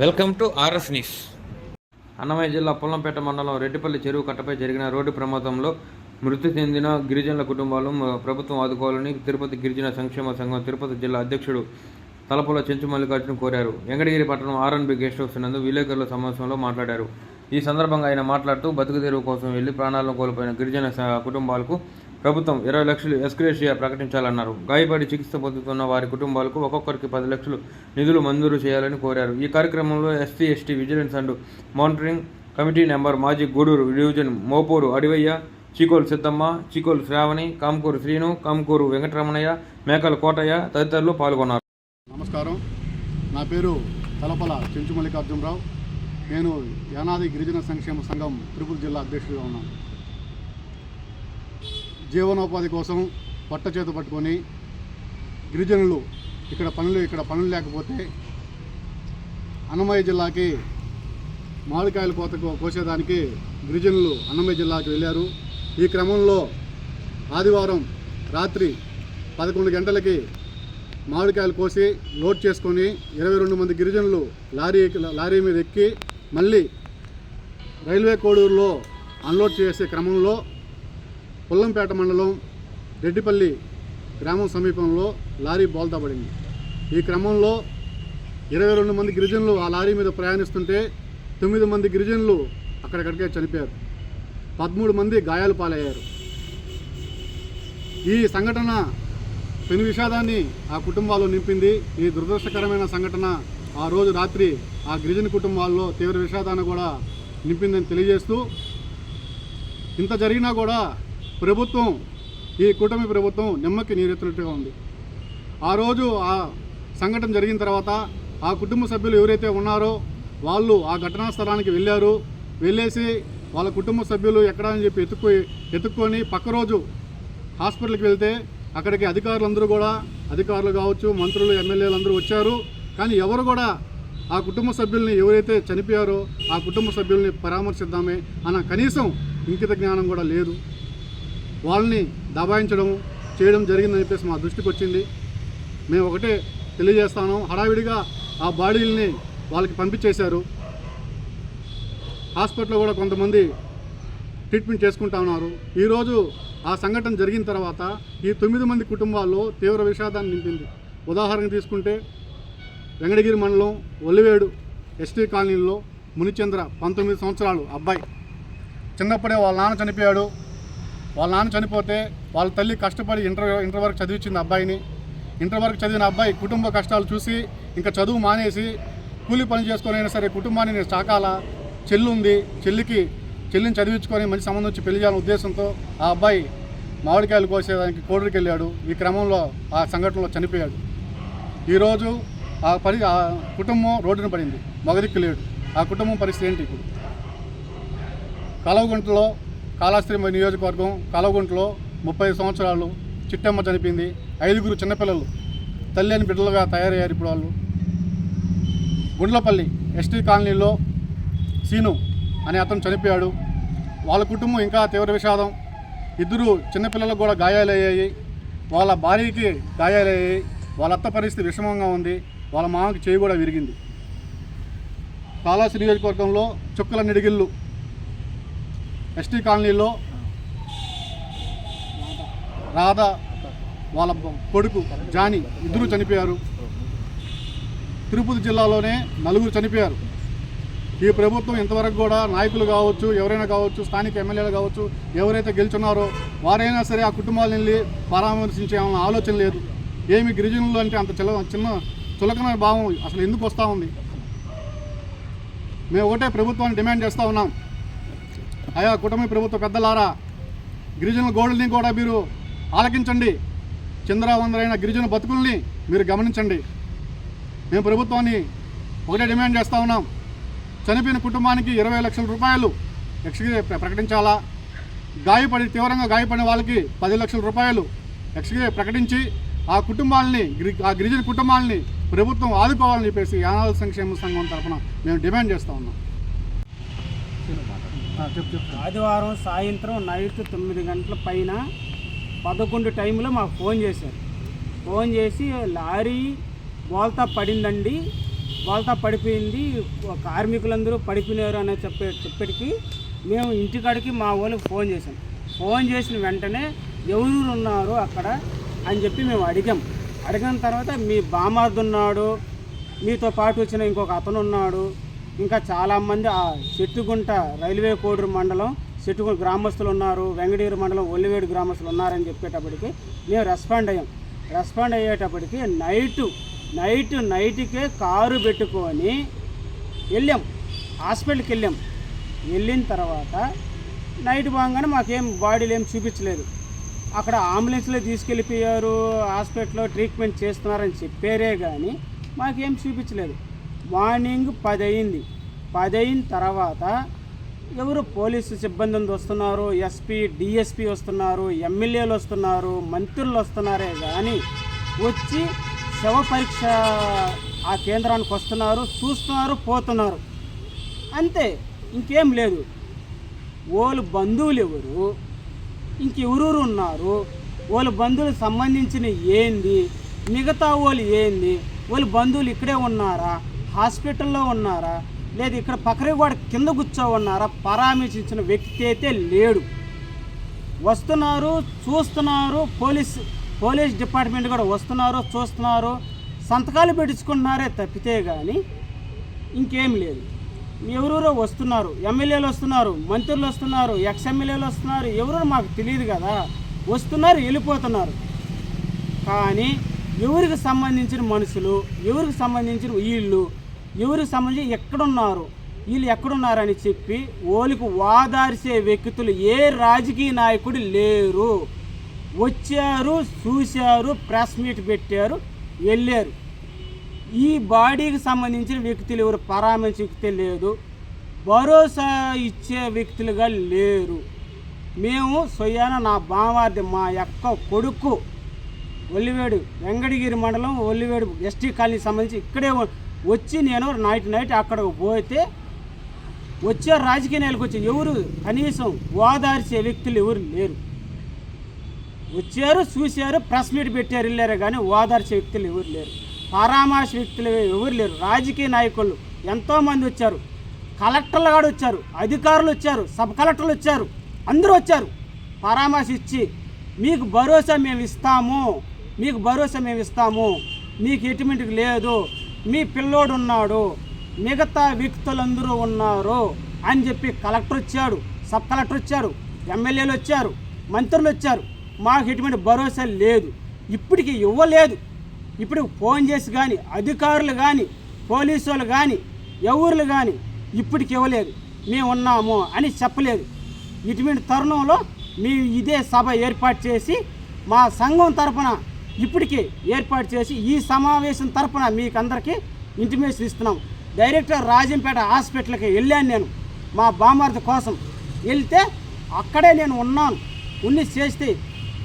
Welcome to RS news. Annamayya జిల్లా పొల్లంపేట మండలం రెడ్డిపల్లి చెరువు కట్టపై జరిగిన రోడ్డు ప్రమాదంలో మృతి చెందిన గిరిజనుల కుటుంబాలు ప్రభుత్వం ఆదుకోవాలని తిరుపతి గిరిజన సంక్షేమ సంఘం తిరుపతి జిల్లా అధ్యక్షుడు తలపుల చెంచు మల్లికార్జున కోరారు. వెంకటగిరి పట్టణం ఆర్ఎన్బి గెస్ట్ హౌస్ నందు విలేకరుల సమావేశంలో మాట్లాడారు. ఈ సందర్భంగా ఆయన మాట్లాడుతూ బతుకు తెరువు కోసం వెళ్ళి ప్రాణాలను కోల్పోయిన గిరిజన కుటుంబాలకు ప్రభుత్వం ఇరవై లక్షలు ఎస్క్రేషియా ప్రకటించాలన్నారు. గాయపడి చికిత్స పొందుతున్న వారి కుటుంబాలకు ఒక్కొక్కరికి పది లక్షలు నిధులు మంజూరు చేయాలని కోరారు. ఈ కార్యక్రమంలో SC ST vigilance and monitoring committee member మాజీ గూడూరు డివిజన్ మోపూరు అడివయ్య చీకోలు సిద్దమ్మ చీకోలు శ్రావణి కామకూరు శ్రీను కామకూరు వెంకటరమణయ్య మేకల కోటయ్య తదితరులు పాల్గొన్నారు. నమస్కారం. నా పేరు తలపల చెంచు మల్లికార్జునరావు నేను యానాది గిరిజన సంక్షేమ సంఘం తిరుపతి జిల్లా అధ్యక్షుడిగా ఉన్నాను. జీవనోపాధి కోసం పట్ట చేత పట్టుకొని గిరిజనులు ఇక్కడ పనులు ఇక్కడ పనులు లేకపోతే అన్నమయ్య జిల్లాకి మామిడికాయల కోత కోసేదానికి గిరిజనులు అన్నమయ్య జిల్లాకి వెళ్ళారు. ఈ క్రమంలో ఆదివారం రాత్రి పదకొండు గంటలకి మామిడికాయలు కోసి లోడ్ చేసుకొని ఇరవై రెండు మంది గిరిజనులు లారీ లారీ మీద ఎక్కి మళ్ళీ రైల్వే కోడూరులో అన్లోడ్ చేసే క్రమంలో పుల్లంపేట మండలం రెడ్డిపల్లి గ్రామం సమీపంలో లారీ బోల్తాబడింది ఈ క్రమంలో ఇరవై రెండు మంది గిరిజనులు ఆ లారీ మీద ప్రయాణిస్తుంటే తొమ్మిది మంది గిరిజనులు అక్కడక్కడికే చనిపోయారు. పదమూడు మంది గాయాలు పాలయ్యారు. ఈ సంఘటన పెను విషాదాన్ని ఆ కుటుంబాల్లో నింపింది. ఈ దురదృష్టకరమైన సంఘటన ఆ రోజు రాత్రి ఆ గిరిజన కుటుంబాల్లో తీవ్ర విషాదాన్ని కూడా నింపిందని తెలియజేస్తూ ఇంత జరిగినా కూడా ప్రభుత్వం ఈ కూటమి ప్రభుత్వం నిమ్మకి నీరెత్తినట్టుగా ఉంది. ఆ రోజు ఆ సంఘటన జరిగిన తర్వాత ఆ కుటుంబ సభ్యులు ఎవరైతే ఉన్నారో వాళ్ళు ఆ ఘటనా స్థలానికి వెళ్ళారు. వెళ్ళేసి వాళ్ళ కుటుంబ సభ్యులు ఎక్కడ అని చెప్పి ఎత్తుక్కు ఎత్తుక్కొని పక్క రోజు హాస్పిటల్కి వెళ్తే అక్కడికి అధికారులందరూ కూడా అధికారులు కావచ్చు మంత్రులు ఎమ్మెల్యేలు అందరూ వచ్చారు. కానీ ఎవరు కూడా ఆ కుటుంబ సభ్యుల్ని ఎవరైతే చనిపోయారో ఆ కుటుంబ సభ్యుల్ని పరామర్శిద్దామే అన్న కనీసం ఇంకిత జ్ఞానం కూడా లేదు. వాళ్ళని దబాయించడం చేయడం జరిగిందని చెప్పేసి మా దృష్టికి వచ్చింది. మేము ఒకటే తెలియజేస్తాను హడావిడిగా ఆ బాడీల్ని వాళ్ళకి పంపించేశారు. హాస్పిటల్లో కూడా కొంతమంది ట్రీట్మెంట్ చేసుకుంటా ఉన్నారు. ఈరోజు ఆ సంఘటన జరిగిన తర్వాత ఈ తొమ్మిది మంది కుటుంబాల్లో తీవ్ర విషాదాన్ని నింపింది. ఉదాహరణ తీసుకుంటే వెంకటగిరి మండలం ఒల్లివేడు ఎస్టీ కాలనీలో మునిచంద్ర పంతొమ్మిది సంవత్సరాలు అబ్బాయి. చిన్నప్పుడే వాళ్ళ నాన్న చనిపోయాడు. వాళ్ళ నాన్న చనిపోతే వాళ్ళ తల్లి కష్టపడి ఇంటర్ ఇంటర్ వరకు చదివించింది అబ్బాయిని. ఇంటర్ వరకు చదివిన అబ్బాయి కుటుంబ కష్టాలు చూసి ఇంకా చదువు మానేసి కూలి పని చేసుకొని అయినా సరే కుటుంబాన్ని నేను చాకాల చెల్లి ఉంది చెల్లికి చెల్లిని చదివించుకొని మంచి సంబంధం వచ్చి పెళ్ళి చేయాలనే ఉద్దేశంతో ఆ అబ్బాయి మామిడికాయలు కోసేదానికి కోడరికి వెళ్ళాడు ఈ క్రమంలో ఆ సంఘటనలో చనిపోయాడు. ఈరోజు ఆ పరి ఆ కుటుంబం రోడ్డున పడింది. మగదిక్కు లేడు. ఆ కుటుంబం పరిస్థితి ఏంటి ఇప్పుడు? కలవగుంటలో కాళాస్త్రి నియోజకవర్గం కలవగుంటలో ముప్పై సంవత్సరాలు చిట్టమ్మ చనిపోయింది. ఐదుగురు చిన్నపిల్లలు. తల్లి అని బిడ్డలుగా తయారయ్యారు ఇప్పుడు వాళ్ళు. గుండ్లపల్లి ఎస్టీ కాలనీలో సీను అనే అతను చనిపోయాడు. వాళ్ళ కుటుంబం ఇంకా తీవ్ర విషాదం. ఇద్దరు చిన్నపిల్లలకు కూడా గాయాలయ్యాయి. వాళ్ళ భార్యకి గాయాలయ్యాయి. వాళ్ళ అత్త పరిస్థితి విషమంగా ఉంది. వాళ్ళ మామకి చేయి కూడా విరిగింది. కాళాసి నియోజకవర్గంలో చుక్కల నిడిగిళ్ళు ఎస్టీ కాలనీలో రాధ వాళ్ళ కొడుకు జాని ఇద్దరు చనిపోయారు. తిరుపతి జిల్లాలోనే నలుగురు చనిపోయారు. ఈ ప్రభుత్వం ఇంతవరకు కూడా నాయకులు కావచ్చు ఎవరైనా కావచ్చు స్థానిక ఎమ్మెల్యేలు కావచ్చు ఎవరైతే గెలుచున్నారో వారైనా సరే ఆ కుటుంబాలను వెళ్ళి పరామర్శించే ఆలోచన లేదు. ఏమి గిరిజనులు అంటే అంత చిల చిన్న చులకన భావం అసలు ఎందుకు వస్తూ ఉంది? మేము ఒకటే ప్రభుత్వాన్ని డిమాండ్ చేస్తూ ఉన్నాం. అయా కుటుంబ ప్రభుత్వ పెద్దలారా గిరిజనుల గోడల్ని కూడా మీరు ఆలకించండి. చంద్రవందరైన గిరిజన బతుకుల్ని మీరు గమనించండి. మేము ప్రభుత్వాన్ని ఒకటే డిమాండ్ చేస్తూ ఉన్నాం. చనిపోయిన కుటుంబానికి ఇరవై లక్షల రూపాయలు ఎక్స్గ్రే ప్రకటించాలా? గాయపడి తీవ్రంగా గాయపడిన వాళ్ళకి పది లక్షల రూపాయలు ఎక్స్గ్రే ప్రకటించి ఆ కుటుంబాలని గిరి ఆ గిరిజన కుటుంబాలని ప్రభుత్వం ఆదుకోవాలని చెప్పేసి యానాల సంక్షేమ సంఘం తరఫున మేము డిమాండ్ చేస్తూ ఉన్నాం. ఆదివారం సాయంత్రం నైట్ తొమ్మిది గంటల పైన పదకొండు టైంలో మాకు ఫోన్ చేశారు. ఫోన్ చేసి లారీ బోల్తా పడిందండి. బోల్తా పడిపోయింది. కార్మికులందరూ పడిపోయినారు అని చెప్పే చెప్పటికి మేము ఇంటికాడికి మా వాళ్ళకి ఫోన్ చేసాం ఫోన్ చేసిన వెంటనే ఎవరు ఉన్నారు అక్కడ అని చెప్పి మేము అడిగాం. అడిగిన తర్వాత మీ బామార్దు ఉన్నాడు మీతో పాటు వచ్చిన ఇంకొక అతను ఉన్నాడు ఇంకా చాలామంది ఆ చెట్టుగుంట రైల్వే కోడూరు మండలం చెట్టుగుంట గ్రామస్తులు ఉన్నారు వెంగడీరు మండలం ఒల్లివేడు గ్రామస్తులు ఉన్నారని చెప్పేటప్పటికి మేము రెస్పాండ్ అయ్యాం. రెస్పాండ్ అయ్యేటప్పటికి నైటు నైట్ నైట్కే కారు పెట్టుకొని వెళ్ళాం. హాస్పిటల్కి వెళ్ళాం. వెళ్ళిన తర్వాత నైట్ బాగానే మాకేం బాడీలు ఏం చూపించలేదు. అక్కడ అంబులెన్స్లో తీసుకెళ్ళిపోయారు హాస్పిటల్లో ట్రీట్మెంట్ చేస్తున్నారని చెప్పారే కానీ మాకేం చూపించలేదు. మార్నింగ్ పది అయింది పది అయిన తర్వాత ఎవరు పోలీసు సిబ్బంది వస్తున్నారు? ఎస్పీ డిఎస్పి వస్తున్నారు? ఎమ్మెల్యేలు వస్తున్నారు? మంత్రులు వస్తున్నారే కానీ వచ్చి శవ పరీక్ష ఆ కేంద్రానికి వస్తున్నారు చూస్తున్నారు పోతున్నారు. అంతే ఇంకేం లేదు. వాళ్ళు బంధువులు ఎవరు? ఇంకెవరూరు ఉన్నారు? వాళ్ళ బంధువులకు సంబంధించిన ఏంది? మిగతా వాళ్ళు ఏంది? వాళ్ళ బంధువులు ఇక్కడే ఉన్నారా? హాస్పిటల్లో ఉన్నారా? లేదు ఇక్కడ పక్కన కూడా కింద కూర్చో ఉన్నారా పరామర్శించిన వ్యక్తి అయితే లేడు. వస్తున్నారు చూస్తున్నారు పోలీస్ పోలీస్ డిపార్ట్మెంట్ కూడా వస్తున్నారు చూస్తున్నారు. సంతకాలు పెట్టించుకుంటున్నారే తప్పితే కానీ ఇంకేం లేదు. ఎవరెవరో వస్తున్నారు ఎమ్మెల్యేలు వస్తున్నారు మంత్రులు వస్తున్నారు ఎక్స్ ఎమ్మెల్యేలు వస్తున్నారు ఎవరో మాకు తెలియదు కదా. వస్తున్నారు వెళ్ళిపోతున్నారు. కానీ ఎవరికి సంబంధించిన మనుషులు ఎవరికి సంబంధించిన వీళ్ళు ఎవరికి సంబంధించి ఎక్కడున్నారు? వీళ్ళు ఎక్కడున్నారని చెప్పి ఓలికి వాదార్చే వ్యక్తులు ఏ రాజకీయ నాయకుడు లేరు. వచ్చారు చూశారు ప్రెస్ మీట్ పెట్టారు వెళ్ళారు. ఈ బాడీకి సంబంధించిన వ్యక్తులు ఎవరు పరామర్శ వ్యక్తి లేదు. భరోసా ఇచ్చే వ్యక్తులుగా లేరు. మేము సొయ్యాన నా బామార్ది మా యొక్క కొడుకు ఒల్లివేడు వెంకటగిరి మండలం ఒల్లివేడు ఎస్టీ కాలనీ సంబంధించి ఇక్కడే వచ్చి నేను నైట్ నైట్ అక్కడికి పోతే వచ్చే రాజకీయ నేలకు వచ్చి ఎవరు? కనీసం ఓదార్చే వ్యక్తులు ఎవరు లేరు. వచ్చారు చూశారు ప్రెస్ మీట్ పెట్టారు వెళ్ళారు కానీ ఓదార్చే వ్యక్తులు ఎవరు లేరు. పరామర్శ వ్యక్తులు ఎవరు లేరు. రాజకీయ నాయకులు ఎంతోమంది వచ్చారు. కలెక్టర్లు కూడా వచ్చారు. అధికారులు వచ్చారు. సబ్ కలెక్టర్లు వచ్చారు. అందరూ వచ్చారు. పరామర్శ ఇచ్చి మీకు భరోసా మేము ఇస్తాము. మీకు భరోసా మేము ఇస్తాము. మీకు ఎటువంటి లేదు. మీ పిల్లోడు ఉన్నాడు మిగతా వ్యక్తులందరూ ఉన్నారు అని చెప్పి కలెక్టర్ వచ్చాడు సబ్ కలెక్టర్ వచ్చారు ఎమ్మెల్యేలు వచ్చారు మంత్రులు వచ్చారు. మాకు ఎటువంటి భరోసా లేదు. ఇప్పటికి ఇవ్వలేదు. ఇప్పుడు ఫోన్ చేసి కానీ అధికారులు కానీ పోలీసు వాళ్ళు కానీ ఎవరు కానీ ఇప్పటికి ఇవ్వలేదు. మేము ఉన్నాము అని చెప్పలేదు. ఇటువంటి తరుణంలో మేము ఇదే సభ ఏర్పాటు చేసి మా సంఘం తరపున ఇప్పటికీ ఏర్పాటు చేసి ఈ సమావేశం తరపున మీకు అందరికీ ఇంటిమేషన్ ఇస్తున్నాం. డైరెక్టర్ రాజంపేట హాస్పిటల్కి వెళ్ళాను నేను. మా బామార్ది కోసం వెళ్తే అక్కడే నేను ఉన్నాను. ఉండి చేస్తే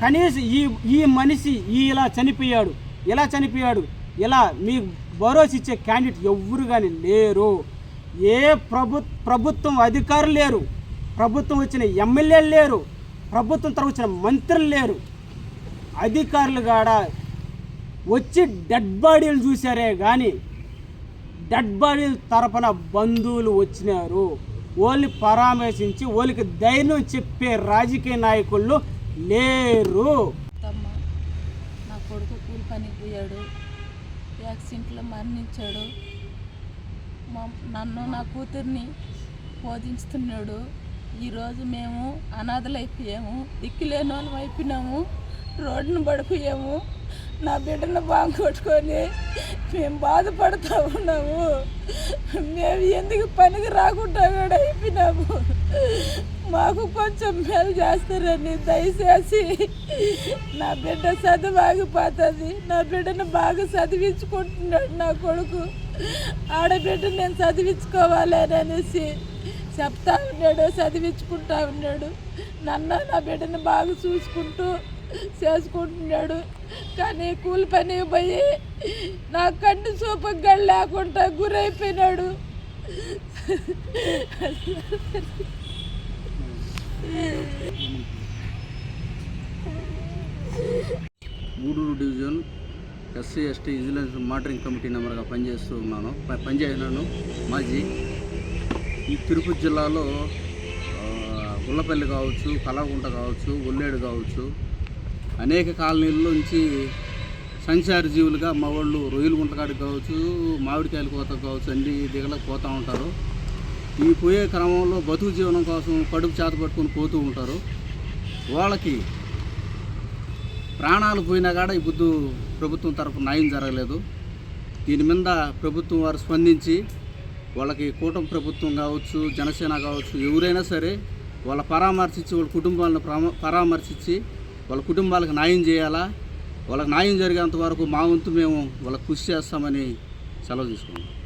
కనీసం ఈ ఈ మనిషి ఈ ఇలా చనిపోయాడు ఇలా చనిపోయాడు ఇలా మీకు భరోసా ఇచ్చే క్యాండిడేట్ ఎవ్వరు కానీ లేరు. ఏ ప్రభు ప్రభుత్వం అధికారులు లేరు. ప్రభుత్వం వచ్చిన ఎమ్మెల్యేలు లేరు. ప్రభుత్వం తరపు వచ్చిన మంత్రులు లేరు. అధికారులు కాడ వచ్చి డెడ్ బాడీలు చూశారే కానీ డెడ్ బాడీల తరపున బంధువులు వచ్చినారు. వాళ్ళని పరామర్శించి వాళ్ళకి ధైర్యం చెప్పే రాజకీయ నాయకులు లేరు. నా కొడుకు కూలి పనికి పోయాడు. యాక్సిడెంట్లో మరణించాడు. మా నన్ను నా కూతుర్ని బోధించుతున్నాడు. ఈరోజు మేము అనాథలైపోయాము దిక్కులేని వాళ్ళం అయిపోయినాము. రోడ్డును పడిపోయాము నా బిడ్డను బాగా కొట్టుకొని మేము బాధపడుతూ ఉన్నాము మేము ఎందుకు పనికి రాకుండా కూడా అయిపోయినాము. మాకు కొంచెం మేలు చేస్తారని దయచేసి నా బిడ్డ చదువు ఆగిపోతుంది నా బిడ్డను బాగా చదివించుకుంటున్నాడు నా కొడుకు. ఆడబిడ్డ నేను చదివించుకోవాలి అని అనేసి చెప్తా ఉన్నాడు చదివించుకుంటా ఉన్నాడు. నన్ను నా బిడ్డను బాగా చూసుకుంటూ చేసుకుంటున్నాడు. కానీ కూలి పని పోయి నా కంటి చూపగా లేకుండా గురైపోయినాడు. Gudur division SC ST vigilance monitoring committee నెంబర్గా పనిచేస్తూ ఉన్నాను. ప- పనిచేసినాను మాజీ. ఈ తిరుపతి జిల్లాలో గుల్లపల్లి కావచ్చు కలవకుంట కావచ్చు ఒల్లేడు కావచ్చు అనేక కాలనీల నుంచి సంచార జీవులుగా మా వాళ్ళు రొయ్యలు గుంటకాడికి కావచ్చు మామిడికాయల కోత కావచ్చు అన్ని దిగలకు పోతూ ఉంటారు. ఈ పోయే క్రమంలో బతుకు జీవనం కోసం కడుపు చేత పట్టుకొని పోతూ ఉంటారు. వాళ్ళకి ప్రాణాలు పోయినా కాడ ఈ ప్రభుత్వం తరపు న్యాయం జరగలేదు. దీని మీద ప్రభుత్వం వారు స్పందించి వాళ్ళకి కూటమి ప్రభుత్వం కావచ్చు జనసేన కావచ్చు ఎవరైనా సరే వాళ్ళ పరామర్శించి వాళ్ళ కుటుంబాలను పరామర్శించి వాళ్ళ కుటుంబాలకు న్యాయం చేయాలా? వాళ్ళకి న్యాయం జరిగేంత వరకు మా వంతు మేము వాళ్ళకి కృషి చేస్తామని సెలవు తీసుకున్నాం.